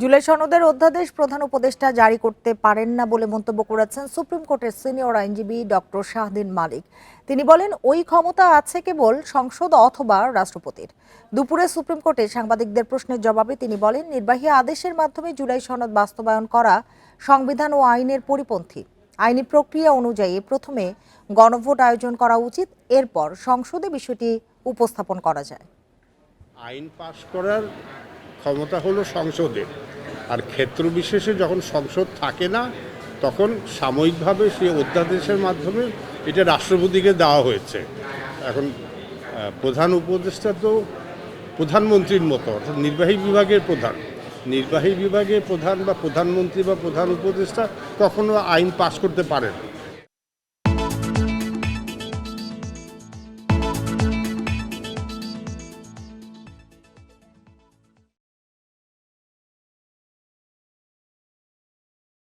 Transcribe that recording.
জুলাই সনদের অধ্যাদেশ প্রধান উপদেষ্টা জারি করতে পারেন না বলে মন্তব্য করেছেন সুপ্রিম কোর্টের সিনিয়র আইনজীবী ডক্টর শাহদিন মালিক। তিনি বলেন, ওই ক্ষমতা আছে কেবল সংসদ অথবা রাষ্ট্রপতির। দুপুরে সুপ্রিম কোর্টে সাংবাদিকদের প্রশ্নের জবাবে তিনি বলেন, নির্বাহী আদেশের মাধ্যমে জুলাই সনদ বাস্তবায়ন করা সংবিধান ও আইনের পরিপন্থী। আইনি প্রক্রিয়া অনুযায়ী প্রথমে গণভোট আয়োজন করা উচিত, এরপর সংসদে বিষয়টি উপস্থাপন করা যায়। আইন পাশ করার ক্ষমতা হলো সংসদের আর ক্ষেত্র বিশেষে যখন সংসদ থাকে না, তখন সাময়িকভাবে সেই অধ্যাদেশের মাধ্যমে এটা রাষ্ট্রপতিকে দেওয়া হয়েছে এখন প্রধান উপদেষ্টা তো প্রধানমন্ত্রীর মতো, অর্থাৎ নির্বাহী বিভাগের প্রধান নির্বাহী বিভাগের প্রধান বা প্রধানমন্ত্রী বা প্রধান উপদেষ্টা কখনো আইন পাশ করতে পারেন।